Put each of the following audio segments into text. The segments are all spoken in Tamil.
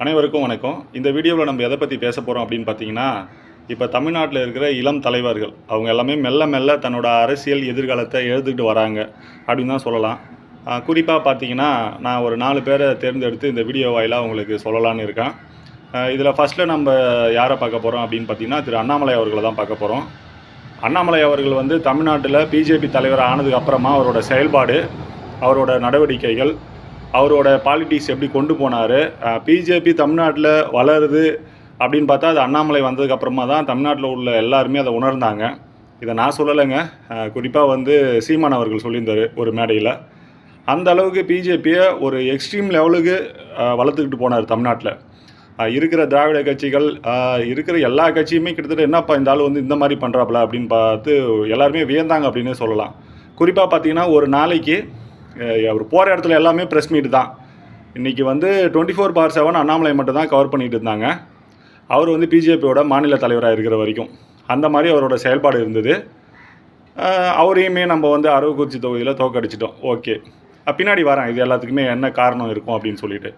அனைவருக்கும் வணக்கம். இந்த வீடியோவில் நம்ம எதை பற்றி பேச போகிறோம் அப்படின்னு பார்த்தீங்கன்னா இப்போ தமிழ்நாட்டில் இருக்கிற இளம் தலைவர்கள் அவங்க எல்லாமே மெல்ல மெல்ல தன்னோட அரசியல் எதிர்காலத்தை எழுதுகிட்டு வராங்க அப்படின்னு தான் சொல்லலாம். குறிப்பாக பார்த்தீங்கன்னா நான் ஒரு நாலு பேரை தேர்ந்தெடுத்து இந்த வீடியோ வாயிலாக உங்களுக்கு சொல்லலான்னு இருக்கேன். இதில் ஃபஸ்ட்டில் நம்ம யாரை பார்க்க போகிறோம் அப்படின்னு பார்த்தீங்கன்னா திரு அண்ணாமலை அவர்களை தான் பார்க்க போகிறோம் அண்ணாமலை அவர்கள் வந்து தமிழ்நாட்டில் பிஜேபி தலைவர் ஆனதுக்கு அப்புறமா அவரோட செயல்பாடு அவரோட நடவடிக்கைகள் அவரோட பாலிட்டிக்ஸ் எப்படி கொண்டு போனார் பிஜேபி தமிழ்நாட்டில் வளருது அப்படின்னு பார்த்தா அது அண்ணாமலை வந்ததுக்கப்புறமா தான் தமிழ்நாட்டில் உள்ள எல்லாருமே அதை உணர்ந்தாங்க. இதை நான் சொல்லலைங்க. குறிப்பாக வந்து சீமான் அவர்கள் சொல்லியிருந்தார் ஒரு மேடையில். அந்த அளவுக்கு பிஜேபியை ஒரு எக்ஸ்ட்ரீம் லெவலுக்கு வளர்த்துக்கிட்டு போனார் தமிழ்நாட்டில். இருக்கிற திராவிட கட்சிகள் இருக்கிற எல்லா கட்சியுமே கிட்டத்தட்ட என்னப்பா இந்த ஆள் வந்து இந்த மாதிரி பண்ணுறாப்புல அப்படின்னு பார்த்து எல்லாருமே வியந்தாங்க அப்படின்னு சொல்லலாம். குறிப்பாக பார்த்தீங்கன்னா ஒரு நாளைக்கு அவர் போகிற இடத்துல எல்லாமே ப்ரெஸ் மீட் தான். இன்றைக்கி வந்து twenty four by seven Annamalai மட்டும் தான் கவர் பண்ணிட்டு இருந்தாங்க. அவர் வந்து பிஜேபியோட மாநில தலைவராக இருக்கிற வரைக்கும். அந்த மாதிரி அவரோட செயல்பாடு இருந்தது. அவரையுமே நம்ம வந்து அரவக்குறிச்சி தொகுதியில் தோக்கடிச்சிட்டோம் ஓகே. பின்னாடி வரேன். இது எல்லாத்துக்குமே என்ன காரணம் இருக்கும் அப்படின்னு சொல்லிட்டு.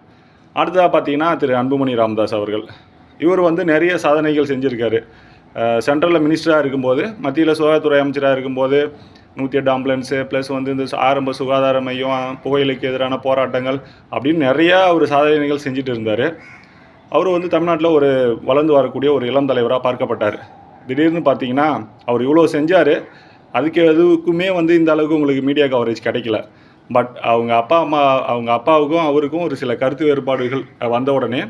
அடுத்ததாக பார்த்தீங்கன்னா திரு அன்புமணி ராமதாஸ் அவர்கள். இவர் வந்து நிறைய சாதனைகள் செஞ்சுருக்காரு. சென்ட்ரலில் மினிஸ்டராக இருக்கும்போது மத்தியில் சுகாதாரத்துறை அமைச்சராக இருக்கும்போது நூற்றி எட்டு ஆம்புலன்ஸு ப்ளஸ் வந்து இந்த ஆரம்ப சுகாதார மையம் புகையிலைக்கு எதிரான போராட்டங்கள் அப்படின்னு நிறையா ஒரு சாதனைகள் செஞ்சுட்டு இருந்தார். அவர் வந்து தமிழ்நாட்டில் ஒரு வளர்ந்து வரக்கூடிய ஒரு இளம் தலைவராக பார்க்கப்பட்டார். திடீர்னு பார்த்தீங்கன்னா அவர் இவ்வளோ செஞ்சார். அதுக்கு எதுக்குமே வந்து இந்த அளவுக்கு உங்களுக்கு மீடியா கவரேஜ் கிடைக்கல. பட் அவங்க அப்பா அம்மா அவங்க அப்பாவுக்கும் அவருக்கும் ஒரு சில கருத்து வேறுபாடுகள் வந்த உடனே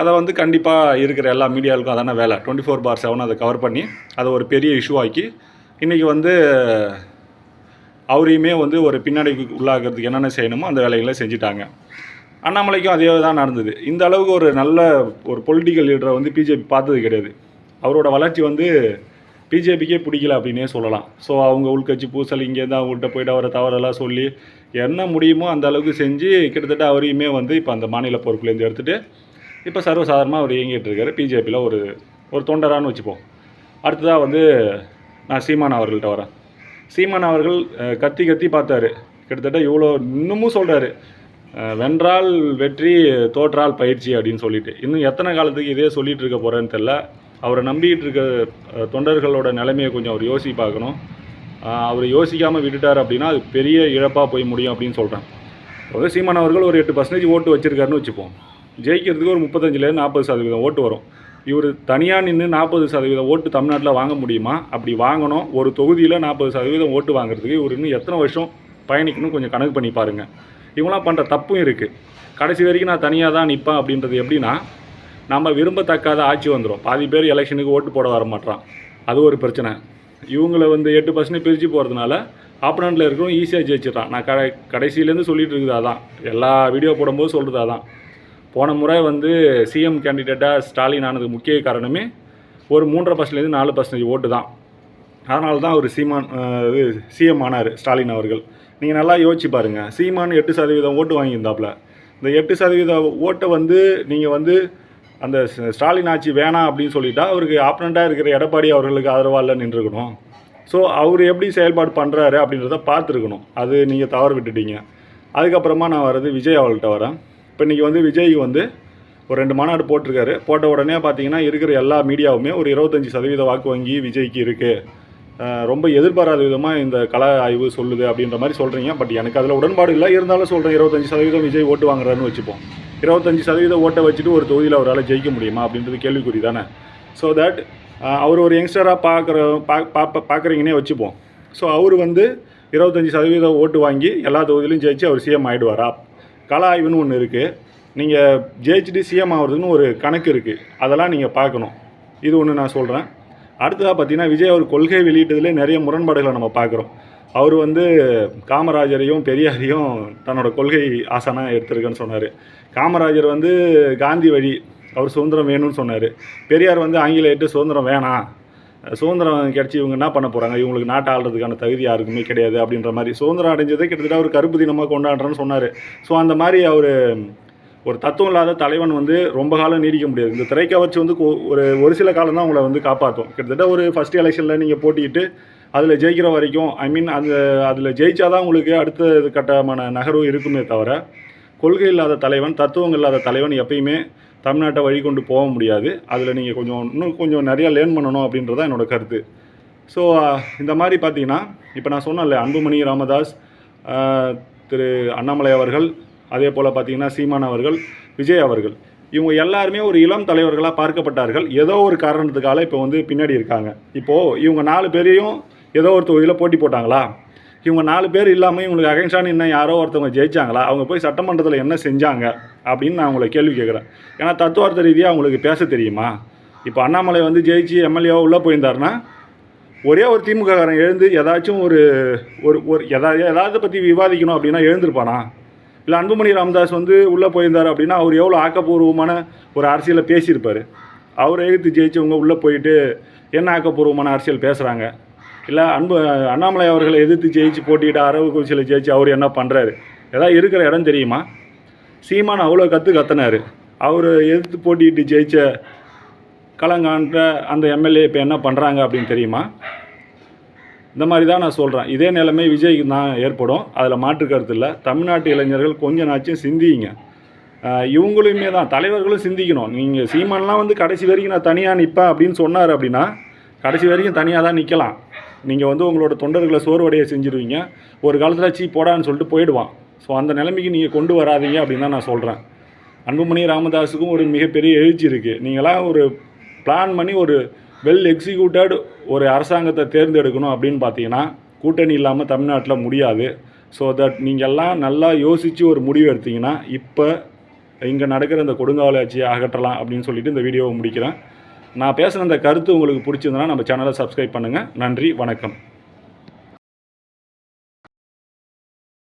அதை வந்து கண்டிப்பாக இருக்கிற எல்லா மீடியாவுக்கும் அதான வேலை. டுவெண்ட்டி ஃபோர் பார் செவன் அதை கவர் பண்ணி அதை ஒரு பெரிய இஷ்யூ ஆக்கி இன்றைக்கி வந்து அவரையுமே வந்து ஒரு பின்னாடி உள்ளாகிறதுக்கு என்னென்ன செய்யணுமோ அந்த வேலைகளை செஞ்சுட்டாங்க. அண்ணாமலைக்கும் அதே தான் நடந்தது. இந்த அளவுக்கு ஒரு நல்ல ஒரு பொலிட்டிக்கல் லீடரை வந்து பிஜேபி பார்த்தது கிடையாது. அவரோட வளர்ச்சி வந்து பிஜேபிக்கே பிடிக்கல அப்படின்னே சொல்லலாம். ஸோ அவங்க உள்கட்சி பூசல் இங்கேருந்து அவங்கள்ட்ட போய்ட்டு அவரை தவறெல்லாம் சொல்லி என்ன முடியுமோ அந்த அளவுக்கு செஞ்சு கிட்டத்தட்ட அவரையுமே வந்து இப்போ அந்த மாநில பொறுப்புலேருந்து எடுத்துகிட்டு இப்போ சர்வசாதாரணமாக அவர் இயங்கிட்டு இருக்காரு. பிஜேபியில் ஒரு ஒரு தொண்டரான்னு வச்சுப்போம். அடுத்ததாக வந்து நான் சீமான் அவர்கள்ட்ட வரேன். சீமான் அவர்கள் கத்தி கத்தி பார்த்தாரு. கிட்டத்தட்ட இவ்வளோ இன்னமும் சொல்கிறாரு வென்றால் வெற்றி தோற்றால் பயிற்சி அப்படின்னு சொல்லிட்டு. இன்னும் எத்தனை காலத்துக்கு இதே சொல்லிகிட்டு இருக்க போகிறேன்னு தெரில அவரை நம்பிக்கிட்டு இருக்க தொண்டர்களோட நிலைமையை கொஞ்சம் அவர் யோசி பார்க்கணும். அவர் யோசிக்காமல் விட்டுட்டார் அப்படின்னா அது பெரிய இழப்பாக போய் முடியும் அப்படின்னு சொல்கிறேன் அதாவது சீமான் அவர்கள் ஒரு எட்டு பர்சன்டேஜ் ஓட்டு வச்சிருக்காருன்னு வச்சுப்போம். ஜெயிக்கிறதுக்கு ஒரு முப்பத்தஞ்சுலேருந்து நாற்பது சதவீதம் ஓட்டு வரும். இவர் தனியாக நின்று நாற்பது சதவீதம் ஓட்டு தமிழ்நாட்டில் வாங்க முடியுமா? அப்படி வாங்கணும். ஒரு தொகுதியில் நாற்பது சதவீதம் ஓட்டு வாங்குறதுக்கு இவர் இன்னும் எத்தனை வருஷம் பயணிக்கணும் கொஞ்சம் கணக்கு பண்ணி பாருங்கள் இவங்களாம் பண்ணுற தப்பும் இருக்குது கடைசி வரைக்கும் நான் தனியாக தான் நிற்பேன் அப்படின்றது எப்படின்னா நம்ம விரும்பத்தக்காத ஆட்சி வந்துடும் பாதி பேர் எலெக்ஷனுக்கு ஓட்டு போட வர மாட்றான். அது ஒரு பிரச்சனை. இவங்கள வந்து எட்டு பர்சன்ட் பிரித்து போகிறதுனால ஆப்பனண்ட்டில் இருக்கிறவங்க ஈஸியாக ஜெயிச்சிடறான். நான் கடை கடைசியிலேருந்து சொல்லிட்டு இருக்குது அதான். எல்லா வீடியோ போடும்போது சொல்கிறது அதான். போன முறை வந்து சிஎம் கேண்டிடேட்டாக ஸ்டாலின் ஆனது முக்கிய காரணமே ஒரு மூன்றரை பர்சன்ட்லேருந்து நாலு பர்சன்டேஜ் ஓட்டு தான். அதனால தான் அவர் சீமான் இது சிஎம் ஆனார் ஸ்டாலின் அவர்கள். நீங்கள் நல்லா யோசிச்சு பாருங்கள் சீமான் எட்டு சதவீதம் ஓட்டு வாங்கியிருந்தாப்புல. இந்த எட்டு சதவீத ஓட்டை வந்து நீங்கள் வந்து அந்த ஸ்டாலின் ஆட்சி வேணாம் அப்படின்னு சொல்லிட்டா அவருக்கு ஆப்னண்ட்டாக இருக்கிற எடப்பாடி அவர்களுக்கு ஆதரவாக நின்றுருக்கணும். ஸோ அவர் எப்படி செயல்பாடு பண்ணுறாரு அப்படின்றத பார்த்துருக்கணும். அது நீங்கள் தவறு விட்டுட்டீங்க. அதுக்கப்புறமா நான் வர்றது விஜய் அவர்கள்ட்ட வரேன். இப்போ இன்றைக்கி வந்து விஜய் வந்து ஒரு ரெண்டு மாநாடு போட்டிருக்காரு. போட்ட உடனே பார்த்தீங்கன்னா இருக்கிற எல்லா மீடியாவுமே ஒரு இருபத்தஞ்சி சதவீத வாக்கு வங்கி விஜய்க்கு இருக்குது ரொம்ப எதிர்பாராத விதமாக இந்த கல ஆய்வு சொல்லுது அப்படின்ற மாதிரி சொல்கிறீங்க பட் எனக்கு அதில் உடன்பாடு இல்லை. இருந்தாலும் சொல்கிறேன் இருபத்தஞ்சி சதவீதம் விஜய் ஓட்டு வாங்குறாருன்னு வச்சுப்போம். இருபத்தஞ்சி சதவீத ஓட்டை வச்சுட்டு ஒரு தொகுதியில் அவரால் ஜெயிக்க முடியுமா அப்படின்றது கேள்விக்குறி தானே. ஸோ தட் அவர் ஒரு யங்ஸ்டராக பார்க்குற பா பார்க்குறீங்கன்னே வச்சுப்போம். ஸோ அவர் வந்து இருபத்தஞ்சி சதவீத ஓட்டு வாங்கி எல்லா தொகுதியிலும் ஜெயிச்சு அவர் சிஎம் ஆகிடுவாரா கலா ஆய்வுன்னு ஒன்று இருக்குது நீங்கள் ஜெயிச்சுட்டு சிஎம் ஆகிறதுன்னு ஒரு கணக்கு இருக்குது அதெல்லாம் நீங்கள் பார்க்கணும். இது ஒன்று நான் சொல்கிறேன் அடுத்ததாக பார்த்தீங்கன்னா விஜய் அவர் கொள்கை வெளியிட்டதுலே நிறைய முரண்பாடுகளை நம்ம பார்க்குறோம். அவர் வந்து காமராஜரையும் பெரியாரையும் தன்னோட கொள்கை ஆசானாக எடுத்திருக்கேன்னு சொன்னார். காமராஜர் வந்து காந்தி வழி அவர் சுதந்திரம் வேணும்னு சொன்னார். பெரியார் வந்து ஆங்கிலேயர்கிட்ட சுதந்திரம் வேணாம். சுதந்திரம் கிடச்சி இவங்க என்ன பண்ண போகிறாங்க இவங்களுக்கு நாட்டை ஆள்றதுக்கான தகுதி யாருக்குமே கிடையாது அப்படின்ற மாதிரி. சுதந்திரம் அடைஞ்சதை கிட்டத்தட்ட ஒரு கருப்பு தினமாக கொண்டாடுறேன்னு சொன்னார். ஸோ அந்த மாதிரி அவர் ஒரு தத்துவம் இல்லாத தலைவன் வந்து ரொம்ப காலம் நீடிக்க முடியாது. இந்த திரைக்கவர்ச்சி வந்து கொ- ஒரு ஒரு சில காலம் தான் உங்களை வந்து காப்பாற்றும் கிட்டத்தட்ட ஒரு ஃபஸ்ட் எலெக்ஷனில் நீங்கள் போட்டிட்டு அதில் ஜெயிக்கிற வரைக்கும் ஐ மீன் அந்த அதில் ஜெயிச்சாதான் உங்களுக்கு அடுத்த கட்டமான நகர்வு இருக்குமே தவிர கொள்கை இல்லாத தலைவன் தத்துவங்கள் இல்லாத தலைவன் எப்பயுமே தமிழ்நாட்டை வழி கொண்டு போக முடியாது. அதில் நீங்கள் கொஞ்சம் இன்னும் கொஞ்சம் நிறையா லேர்ன் பண்ணணும் அப்படின்றது தான் என்னோட கருத்து. ஸோ இந்த மாதிரி பார்த்தீங்கன்னா இப்போ நான் சொன்னேன்ல அன்புமணி ராமதாஸ் திரு அண்ணாமலை அவர்கள் அதே போல் பார்த்தீங்கன்னா சீமான் அவர்கள் விஜய் அவர்கள். இவங்க எல்லாருமே ஒரு இளம் தலைவர்களாக பார்க்கப்பட்டார்கள். ஏதோ ஒரு காரணத்துக்காக இப்போ வந்து பின்னாடி இருக்காங்க. இப்போது இவங்க நாலு பேரையும் ஏதோ ஒரு தொகுதியில் போட்டி போட்டாங்களா? இவங்க நாலு பேர் இல்லாமல் இவங்களுக்கு அகைன்ஸ்டான இன்னும் யாரோ ஒருத்தவங்க ஜெயிச்சாங்களா அவங்க போய் சட்டமன்றத்தில் என்ன செஞ்சாங்க அப்படின்னு நான் உங்களை கேள்வி கேட்குறேன் ஏன்னா தத்துவார்த்த ரீதியாக அவங்களுக்கு பேச தெரியுமா? இப்போ அண்ணாமலை வந்து ஜெயிச்சு எம்எல்ஏவாக உள்ளே போயிருந்தாருன்னா ஒரே ஒரு திமுககாரன் எழுந்து ஏதாச்சும் ஒரு ஒரு ஒரு எதாவது எதாவது பற்றி விவாதிக்கணும் அப்படின்னா எழுந்திருப்பானா? இல்லை அன்புமணி ராமதாஸ் வந்து உள்ளே போயிருந்தார் அப்படின்னா அவர் எவ்வளோ ஆக்கப்பூர்வமான ஒரு அரசியலை பேசியிருப்பார்? அவரை எழுத்து ஜெயிச்சவங்க உள்ளே போயிட்டு என்ன ஆக்கப்பூர்வமான அரசியல் பேசுகிறாங்க இல்லை அன்பு அண்ணாமலை அவர்களை எதிர்த்து ஜெயிச்சு போட்டிட்டு அரவு குச்சியில் ஜெயிச்சு அவர் என்ன பண்ணுறாரு ஏதாவது இருக்கிற இடம் தெரியுமா? சீமான் அவ்வளோ கற்று கத்துனாரு. அவர் எதிர்த்து போட்டிட்டு ஜெயிச்ச கலங்கான்ற அந்த எம்எல்ஏ இப்போ என்ன பண்ணுறாங்க அப்படின்னு தெரியுமா? இந்த மாதிரி தான் நான் சொல்கிறேன் இதே நிலைமை விஜய்க்கு தான் ஏற்படும். அதில் மாற்று கருத்து இல்லை. தமிழ்நாட்டு இளைஞர்கள் கொஞ்ச நாச்சும் சிந்திங்க. இவங்களுமே தான். தலைவர்களும் சிந்திக்கணும். நீங்கள் சீமான்லாம் வந்து கடைசி வரைக்கும் நான் தனியாக நிற்பேன் அப்படின்னு சொன்னார் அப்படின்னா கடைசி வரைக்கும் தனியாக தான் நிற்கலாம் நீங்கள் வந்து உங்களோட தொண்டர்களை சோர்வடைய செஞ்சுருவீங்க. ஒரு காலத்தில் சீ போடான்னு சொல்லிட்டு போயிடுவான். ஸோ அந்த நிலைமைக்கு நீங்கள் கொண்டு வராதீங்க அப்படின்னு தான் நான் சொல்கிறேன் அன்புமணி ராமதாஸுக்கும் ஒரு மிகப்பெரிய எழுச்சி இருக்குது நீங்களாம் ஒரு பிளான் பண்ணி ஒரு வெல் எக்ஸிக்யூட்டட் ஒரு அரசாங்கத்தை தேர்ந்தெடுக்கணும் அப்படின்னு பார்த்தீங்கன்னா கூட்டணி இல்லாமல் தமிழ்நாட்டில் முடியாது. ஸோ தட் நீங்கள் எல்லாம் நல்லா யோசித்து ஒரு முடிவு எடுத்தீங்கன்னா இப்போ இங்கே நடக்கிற இந்த கொடுங்காவல் ஆட்சியை அகற்றலாம் அப்படின்னு சொல்லிட்டு இந்த வீடியோவை முடிக்கிறேன். நான் பேசுகிற அந்த கருத்து உங்களுக்கு பிடிச்சிருந்தனா நம்ம சேனலை சப்ஸ்கிரைப் பண்ணுங்கள் நன்றி வணக்கம்.